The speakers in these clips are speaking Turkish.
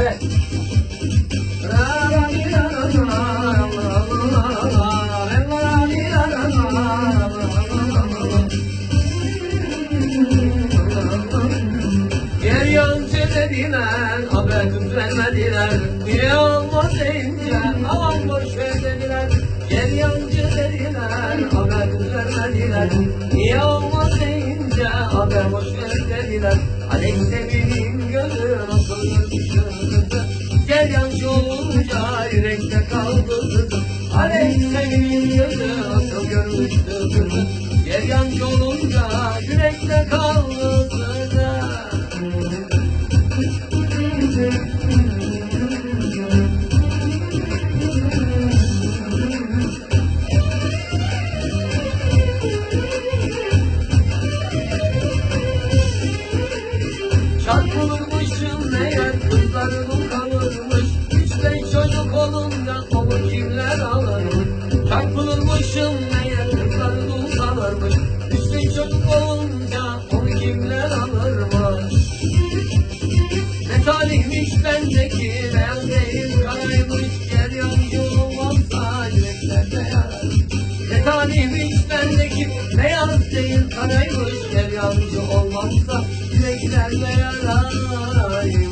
Evet. Yer yancı dediler, haber kız vermediler. Niye olmaz deyince, aman boş ver dediler. Yer yancı dediler, haber kız vermediler. Niye olmaz deyince, haber boş ver dediler. Alex benim gözü çocuk olunca onu kimler alırmış Ne talihmiş bendeki beyaz değil karaymış Gel yancı olmazsa yüreklerde yarar Ne talihmiş bendeki beyaz değil karaymış Gel yancı olmazsa yüreklerde yaraymış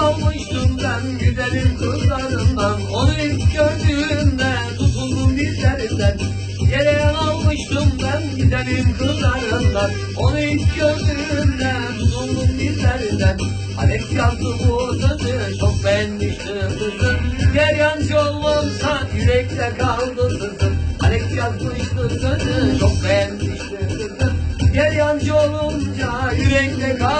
Kalmıştım ben güzelim kızlarından Onu ilk gördüğümde tutuldum dizlerinden. Yere kalmıştım ben güzelim kızlarından Onu ilk gördüğümde tutuldum dizlerinden. Alex yazdı bu sözü çok beğenmiştim kızım Yer yancı olmazsa yürekte kaldı sızım Alex yazmıştı sözü çok beğenmiştim kızım Yer yancı olunca yürekte kaldı